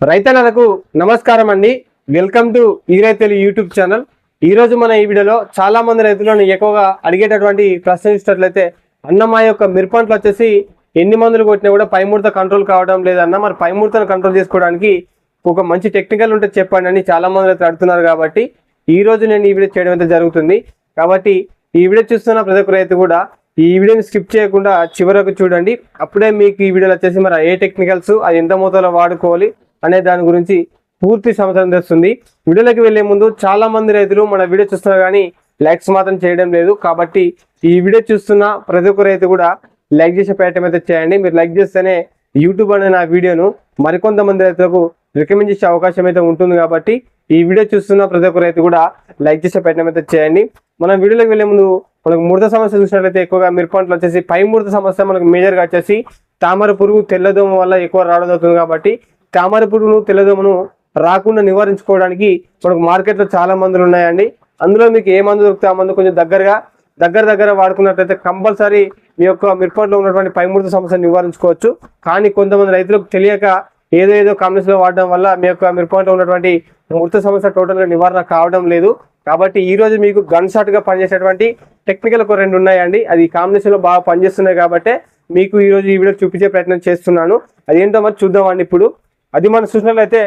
రైతన్నలకు నమస్కారం అండి. వెల్కమ్ టు ఈ రైతులు యూట్యూబ్ ఛానల్. ఈ రోజు మన ఈ వీడియోలో చాలా మంది రైతులను ఎక్కువగా అడిగేటటువంటి ప్రశ్న ఇచ్చినట్లయితే అన్న మా యొక్క మిరపంట్లు వచ్చేసి ఎన్ని మందులు కొట్టినా కూడా పై కంట్రోల్ కావడం లేదన్న మరి పై కంట్రోల్ చేసుకోవడానికి ఒక మంచి టెక్నికల్ ఉంటే చెప్పండి అని చాలా మంది రైతులు అడుగుతున్నారు కాబట్టి ఈ రోజు నేను ఈ వీడియో చేయడం అయితే జరుగుతుంది. కాబట్టి ఈ వీడియో చూస్తున్న ప్రతి ఒక్క రైతు కూడా ఈ వీడియోని స్కిప్ చేయకుండా చివరకు చూడండి. అప్పుడే మీకు ఈ వీడియోలో వచ్చేసి మరి ఏ టెక్నికల్స్ అది ఎంత మోతాదులో వాడుకోవాలి అనే దాని గురించి పూర్తి సమాచారం తెస్తుంది వీడియోలోకి వెళ్ళే ముందు చాలా మంది రైతులు మన వీడియో చూస్తున్నా కానీ లైక్స్ మాత్రం చేయడం లేదు. కాబట్టి ఈ వీడియో చూస్తున్న ప్రతి ఒక్క రైతు కూడా లైక్ చేసే ప్రయత్నం అయితే చేయండి. మీరు లైక్ చేస్తేనే యూట్యూబ్ అనే నా వీడియోను మరికొంతమంది రైతులకు రికమెండ్ చేసే అవకాశం అయితే ఉంటుంది కాబట్టి ఈ వీడియో చూస్తున్న ప్రతి ఒక్క రైతు కూడా లైక్ చేసే ప్రయత్నం అయితే చేయండి. మనం వీడియోలోకి వెళ్ళే ముందు మనకు ముడత సమస్య చూసినట్లయితే ఎక్కువగా మిరపంటలు వచ్చేసి పై ముడత సమస్య మనకు మేజర్గా వచ్చేసి తామర పురుగు తెల్లదోమ వల్ల ఎక్కువ రావడం అవుతుంది కాబట్టి తామర పురుగును తెల్లదోమను రాకుండా నివారించుకోవడానికి మనకు మార్కెట్లో చాలా మందులు ఉన్నాయండి. అందులో మీకు ఏ మందు దొరికితే ఆ మందు కొంచెం దగ్గరగా దగ్గర దగ్గర వాడుకున్నట్లయితే కంపల్సరీ మీ యొక్క మిరపంలో ఉన్నటువంటి పైముడత సమస్యను నివారించుకోవచ్చు. కానీ కొంతమంది రైతులకు తెలియక ఏదో ఏదో కాంబినేషన్లో వాడడం వల్ల మీ యొక్క మిరపంలో ఉన్నటువంటి మృత సమస్య టోటల్గా నివారణ కావడం లేదు. కాబట్టి ఈ రోజు మీకు గన్ షాట్గా పనిచేసేటువంటి టెక్నికల్ ఒక రెండు ఉన్నాయండి. అది కాంబినేషన్లో బాగా పనిచేస్తున్నాయి కాబట్టి మీకు ఈరోజు ఈ వీడియో చూపించే ప్రయత్నం చేస్తున్నాను. అదేంటో మరి చూద్దామండి ఇప్పుడు. అది మనం చూసినట్లయితే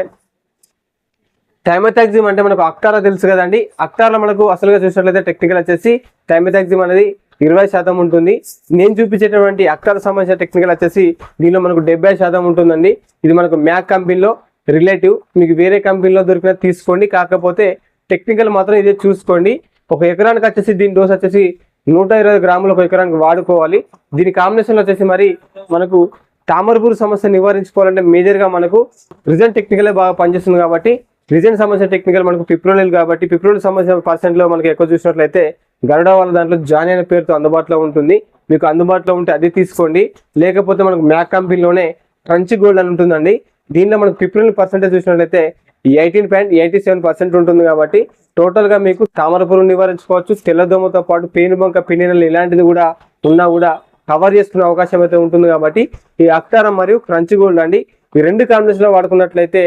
టైమథాక్సిమ్ అంటే మనకు అక్టారా తెలుసు కదండి. అక్టారా మనకు అసలుగా చూసినట్లయితే టెక్నికల్ వచ్చేసి టైమథాక్సిమ్ అనేది ఇరవై శాతం ఉంటుంది. నేను చూపించేటటువంటి అక్టారా సంబంధించిన టెక్నికల్ వచ్చేసి దీనిలో మనకు డెబ్బై శాతం ఉంటుందండి. ఇది మనకు మ్యాక్ కంపెనీలో రిలేటివ్ మీకు వేరే కంపెనీలో దొరికిన తీసుకోండి. కాకపోతే టెక్నికల్ మాత్రం ఇదే చూసుకోండి. ఒక ఎకరానికి వచ్చేసి దీని డోస్ వచ్చేసి నూట ఇరవై గ్రాములు ఒక ఎకరానికి వాడుకోవాలి. దీని కాంబినేషన్లో వచ్చేసి మరి మనకు తామరపురు సమస్య నివారించుకోవాలంటే మేజర్గా మనకు రిజన్ టెక్నికలే బాగా పనిచేస్తుంది కాబట్టి రిజన్ సమస్య టెక్నికల్ మనకు పిప్రోలిల్ కాబట్టి పిప్రోల్ సమస్య పర్సెంట్లో మనకి ఎక్కువ చూసినట్లయితే గరుడ వాళ్ళ దాంట్లో జాన్ అనే పేరుతో అందుబాటులో ఉంటుంది. మీకు అందుబాటులో ఉంటే అది తీసుకోండి. లేకపోతే మనకు మ్యాక్ కంపెనీలోనే క్రంచి గోల్డ్ అని ఉంటుందండి. దీనిలో మనకు పిప్రోల్ పర్సెంటేజ్ చూసినట్లయితే eighteen point eighty seven percent ఉంటుంది కాబట్టి టోటల్గా మీకు తామరపురం నివారించుకోవచ్చు. తెల్లదోమతో పాటు పేనుబంక పిన్నెనలు ఇలాంటిది కూడా ఉన్నా కూడా కవర్ చేసుకునే అవకాశం అయితే ఉంటుంది కాబట్టి ఈ అక్తారం మరియు క్రంచ్ గోల్డ్ అండి. ఈ రెండు కాంబినేషన్లో వాడుకున్నట్లయితే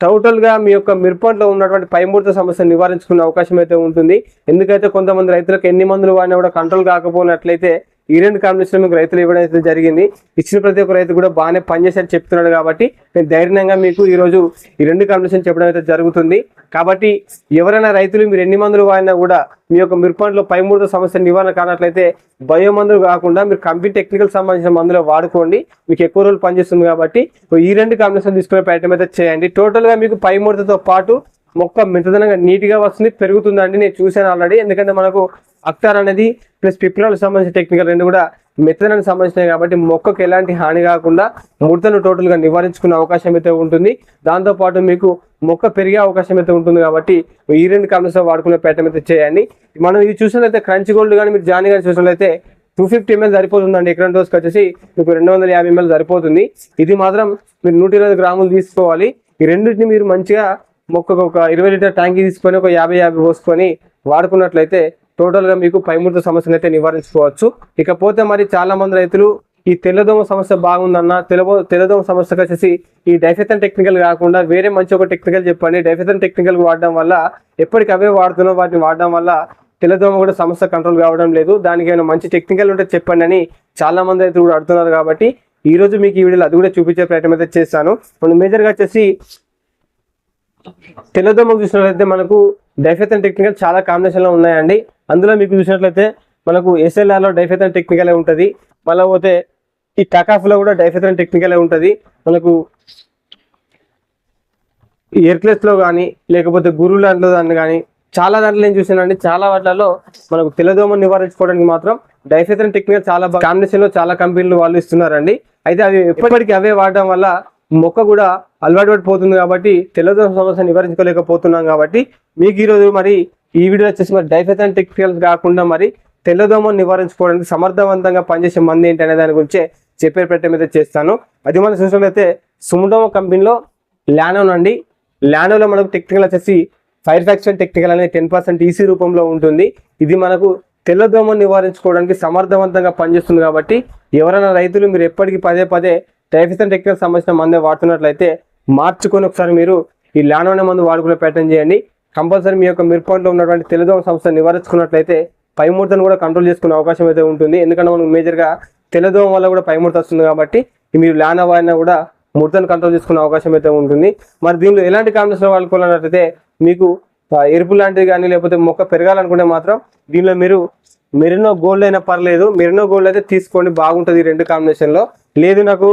టోటల్గా మీ యొక్క మిరపంట్లో ఉన్నటువంటి పైముడత సమస్య నివారించుకునే అవకాశం అయితే ఉంటుంది. ఎందుకైతే కొంతమంది రైతులకు ఎన్ని మందులు వాడినా కూడా కంట్రోల్ కాకపోయినట్లయితే ఈ రెండు కాంబినేషన్ మీకు రైతులు ఇవ్వడం అయితే జరిగింది. ఇచ్చిన ప్రతి ఒక్క రైతు కూడా బాగానే పనిచేసేది చెప్తున్నాడు కాబట్టి నేను ధైర్యంగా మీకు ఈరోజు ఈ రెండు కాంబినేషన్ చెప్పడం అయితే జరుగుతుంది. కాబట్టి ఎవరైనా రైతులు మీరు ఎన్ని మందులు వాడినా కూడా మీ యొక్క మిరపంట్లో పై మూడు సమస్య నివారణ కానట్లయితే బయో మందులు కాకుండా మీరు కంపెనీ టెక్నికల్ సంబంధించిన మందులు వాడుకోండి. మీకు ఎక్కువ రోజులు పనిచేస్తుంది కాబట్టి ఈ రెండు కాంబినేషన్ తీసుకునే ప్రయత్నం అయితే చేయండి. టోటల్గా మీకు పై ముడతతో పాటు మొక్క మితదనంగా నీట్గా వస్తుంది పెరుగుతుందండి. నేను చూశాను ఆల్రెడీ ఎందుకంటే మనకు అక్టార్ అనేది ప్లస్ పిప్రాల్ సంబంధించిన టెక్నికల్ రెండు కూడా మెత్తనానికి సంబంధించినవి కాబట్టి మొక్కకు ఎలాంటి హాని కాకుండా ముడతను టోటల్గా నివారించుకునే అవకాశం అయితే ఉంటుంది. దాంతోపాటు మీకు మొక్క పెరిగే అవకాశం అయితే ఉంటుంది కాబట్టి ఈ రెండు కాంబినేషన్ వాడుకునే ప్రయత్నం అయితే చేయండి. మనం ఇది చూసినట్లయితే క్రంచ్ గోల్డ్ కానీ మీరు జాని కానీ చూసినట్లయితే టూ ఫిఫ్టీ ఎంఎల్ సరిపోతుందండి. ఎకరం డోస్కి వచ్చేసి మీకు రెండు వందల యాభై ఎంఎల్ సరిపోతుంది. ఇది మాత్రం మీరు నూట ఇరవై గ్రాములు తీసుకోవాలి. ఈ రెండింటిని మీరు మంచిగా మొక్కకు ఒక ఇరవై లీటర్ ట్యాంక్ తీసుకొని ఒక యాభై యాభై పోసుకొని వాడుకున్నట్లయితే టోటల్గా మీకు పైముడత సమస్యను అయితే నివారించుకోవచ్చు. ఇకపోతే మరి చాలా మంది రైతులు ఈ తెల్లదోమ సమస్య బాగుందన్న తెలబో తెల్లదోమ సమస్యకు వచ్చేసి ఈ డైఫెథన్ టెక్నికల్ కాకుండా వేరే మంచి ఒక టెక్నికల్ చెప్పండి. డైఫెథన్ టెక్నికల్ వాడడం వల్ల ఎప్పటికవే వాడుతున్నాం వాటిని వాడడం వల్ల తెల్లదోమ కూడా సమస్య కంట్రోల్ కావడం లేదు. దానికి ఏమైనా మంచి టెక్నికల్ ఉంటే చెప్పండి అని చాలా మంది రైతులు కూడా అడుగుతున్నారు కాబట్టి ఈ రోజు మీకు ఈ వీడియోలో అది కూడా చూపించే ప్రయత్నం అయితే చేస్తాను. మనం మేజర్గా వచ్చేసి తెల్లదోమ చూసినట్లయితే మనకు డైఫెథన్ టెక్నికల్ చాలా కాంబినేషన్లో ఉన్నాయండి. అందులో మీకు చూసినట్లయితే మనకు ఎస్ఎల్ఆర్లో డైఫెథన్ టెక్నికలే ఉంటుంది. మళ్ళీ పోతే ఈ టకాఫ్లో కూడా డైఫెథన్ టెక్నికలే ఉంటుంది. మనకు ఎర్క్లెస్లో కానీ లేకపోతే గురువు దాంట్లో దాన్ని కానీ చాలా దాంట్లో నేను చూసానండి చాలా వాటిలలో మనకు తెల్లదోమ నివారించుకోవడానికి మాత్రం డైఫెథన్ టెక్నికల్ చాలా కాంబినేషన్లో చాలా కంపెనీలు వాళ్ళు ఇస్తున్నారండి. అయితే అవి ఎప్పటికీ అవే వాడడం వల్ల మొక్క కూడా అలవాటు పడిపోతుంది కాబట్టి తెల్లదోమ సమస్య నివారించుకోలేకపోతున్నాం కాబట్టి మీకు ఈరోజు మరి ఈ వీడియో వచ్చేసి మరి డైఫెథాంటిక్ ఫీల్స్ కాకుండా మరి తెల్లదోమను నివారించుకోవడానికి సమర్థవంతంగా పనిచేసే మంది ఏంటి అనే దాని గురించి చెప్పే ప్రయత్నం అయితే చేస్తాను. అది మనం చూసినట్లయితే సుముడోమ కంపెనీలో ల్యానోన్ అండి. ల్యానోలో మనకు టెక్నికల్ వచ్చేసి ఫైర్ ఫ్యాక్షన్ టెక్నికల్ అనేది టెన్ పర్సెంట్ ఈసీ రూపంలో ఉంటుంది. ఇది మనకు తెల్లదోమను నివారించుకోవడానికి సమర్థవంతంగా పనిచేస్తుంది కాబట్టి ఎవరైనా రైతులు మీరు ఎప్పటికీ పదే పదే టైఫిసన్ టెక్నికల్ సంబంధించిన మందే వాడుతున్నట్లయితే మార్చుకొని ఒకసారి మీరు ఈ ల్యానో మందు వాడుకునే ప్రయత్నం చేయండి. కంపల్సరీ మీ యొక్క మిరపంలో ఉన్నటువంటి తెల్లదోమ సంస్థ నివారించుకున్నట్లయితే పై కూడా కంట్రోల్ చేసుకునే అవకాశం అయితే ఉంటుంది. ఎందుకంటే మనకు మేజర్గా తెల్లదోమ వల్ల కూడా పైముడత వస్తుంది కాబట్టి మీరు ల్యాన్ వాడినా కూడా ముడతను కంట్రోల్ చేసుకునే అవకాశం అయితే ఉంటుంది. మరి దీనిలో ఎలాంటి కాంబినేషన్ వాడుకోవాలన్నట్లయితే మీకు ఎరుపు లాంటిది కానీ లేకపోతే మొక్క పెరగాలనుకుంటే మాత్రం దీనిలో మీరు మెరినో గోల్డ్ అయినా పర్లేదు. మెరినో గోల్డ్ అయితే తీసుకోండి బాగుంటుంది ఈ రెండు కాంబినేషన్లో లేదు నాకు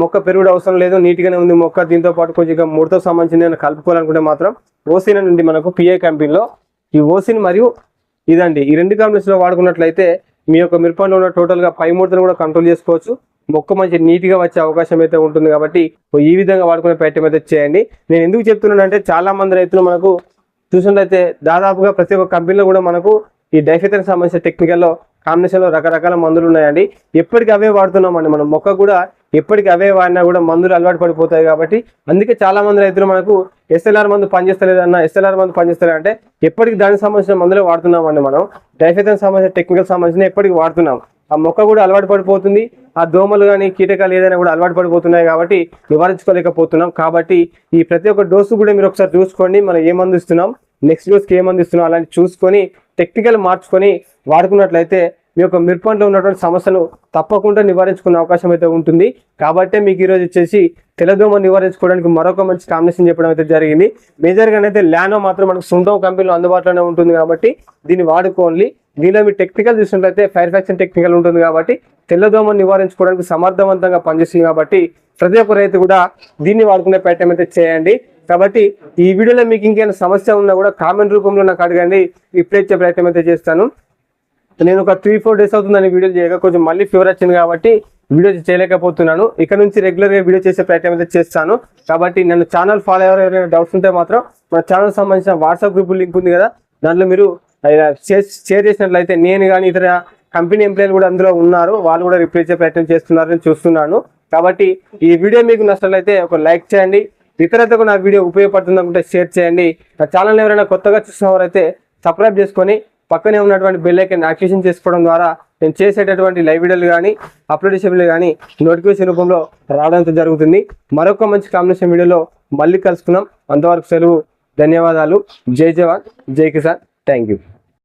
మొక్క పెరుగుడు అవసరం లేదు నీట్గానే ఉంది మొక్క దీంతో పాటు కొంచెం ముడతో సంబంధించిన కలుపుకోవాలనుకుంటే మాత్రం ఓసీన్ అని మనకు పిఏ కంపెనీలో ఈ ఓసిన్ మరియు ఇదండి ఈ రెండు కాంబినేషన్లో వాడుకున్నట్లయితే మీ యొక్క మిరపంలో ఉన్న టోటల్గా పై ముడతను కూడా కంట్రోల్ చేసుకోవచ్చు. మొక్క మంచి నీట్గా వచ్చే అవకాశం అయితే ఉంటుంది కాబట్టి ఈ విధంగా వాడుకునే ప్రయత్నం అయితే చేయండి. నేను ఎందుకు చెప్తున్నానంటే చాలా మంది రైతులు మనకు చూసినట్లయితే దాదాపుగా ప్రతి ఒక్క కంపెనీలో కూడా మనకు ఈ డైఫితన్ సంబంధించిన టెక్నికల్లో కాంబినేషన్లో రకరకాల మందులు ఉన్నాయండి. ఎప్పటికి అవే వాడుతున్నామండి మనం. మొక్క కూడా ఎప్పటికి అవే వాడినా కూడా మందులు అలవాటు పడిపోతాయి కాబట్టి. అందుకే చాలా మంది రైతులు మనకు ఎస్ఎల్ఆర్ మందు పనిచేస్తలేదన్న ఎస్ఎల్ఆర్ మందు పనిచేస్తలే అంటే ఎప్పటికి దానికి సంబంధించిన మందులే వాడుతున్నామండి మనం. డైఫెథన్ సంబంధించిన టెక్నికల్ సంబంధించిన ఎప్పటికి వాడుతున్నాం. ఆ మొక్క కూడా అలవాటు పడిపోతుంది. ఆ దోమలు కానీ కీటకాలు ఏదైనా కూడా అలవాటు పడిపోతున్నాయి కాబట్టి నివారించుకోలేకపోతున్నాం. కాబట్టి ఈ ప్రతి ఒక్క డోసు కూడా మీరు ఒకసారి చూసుకోండి. మనం ఏ మందు ఇస్తున్నాం నెక్స్ట్ డోస్కి ఏ మందు ఇస్తున్నాం అలాంటి చూసుకొని టెక్నికల్ మార్చుకొని వాడుకున్నట్లయితే మీ యొక్క మిరపంలో ఉన్నటువంటి సమస్యను తప్పకుండా నివారించుకునే అవకాశం అయితే ఉంటుంది. కాబట్టి మీకు ఈరోజు వచ్చేసి తెల్లదోమ నివారించుకోవడానికి మరొక మంచి కాంబినేషన్ చెప్పడం అయితే జరిగింది. మేజర్గా అయితే ల్యానో మాత్రం మనకు సుందం కంపెనీలో అందుబాటులోనే ఉంటుంది కాబట్టి దీన్ని వాడుకోండి దీనిలో మీ టెక్నికల్ చూసినట్లయితే ఫైర్ ఫ్యాక్షన్ టెక్నికల్ ఉంటుంది కాబట్టి తెల్లదోమ నివారించుకోవడానికి సమర్థవంతంగా పనిచేస్తుంది కాబట్టి ప్రతి ఒక్క రైతు కూడా దీన్ని వాడుకునే ప్రయత్నం అయితే చేయండి. కాబట్టి ఈ వీడియోలో మీకు ఇంకేమైనా సమస్య ఉన్నా కూడా కామెంట్ రూపంలో నాకు అడగండి. రిప్లై ఇచ్చే ప్రయత్నం అయితే చేస్తాను. నేను ఒక త్రీ ఫోర్ డేస్ అవుతుందని వీడియో చేయగా కొంచెం మళ్ళీ ఫీవర్ వచ్చింది కాబట్టి వీడియో చేయలేకపోతున్నాను. ఇక్కడ నుంచి రెగ్యులర్గా వీడియో చేసే ప్రయత్నం అయితే చేస్తాను. కాబట్టి నన్ను ఛానల్ ఫాలో అయ్యే ఎవరైనా డౌట్స్ ఉంటే మాత్రం మన ఛానల్ సంబంధించిన వాట్సాప్ గ్రూప్ లింక్ ఉంది కదా దాంట్లో మీరు షేర్ చేసినట్లయితే నేను కానీ ఇతర కంపెనీ ఎంప్లాయీలు కూడా అందులో ఉన్నారు. వాళ్ళు కూడా రిప్లై చేసే ప్రయత్నం చేస్తున్నారని చూస్తున్నాను. కాబట్టి ఈ వీడియో మీకు నచ్చినట్లయితే ఒక లైక్ చేయండి. ఇతరులకు నా వీడియో ఉపయోగపడుతుంది అనుకుంటే షేర్ చేయండి. నా ఛానల్ ఎవరైనా కొత్తగా చూసిన వారైతే సబ్స్క్రైబ్ చేసుకొని పక్కనే ఉన్నటువంటి బెల్ ఐకన్ యాక్టివేషన్ చేసుకోవడం ద్వారా నేను చేసేటటువంటి లైవ్ వీడియోలు కానీ అప్లోడ్ చేసే కానీ నోటిఫికేషన్ రూపంలో రావడం జరుగుతుంది. మరొక మంచి కాంబినేషన్ వీడియోలో మళ్ళీ కలుసుకున్నాం అంతవరకు సెలవు ధన్యవాదాలు. జై జవాన్ జై కిసాన్. Thank you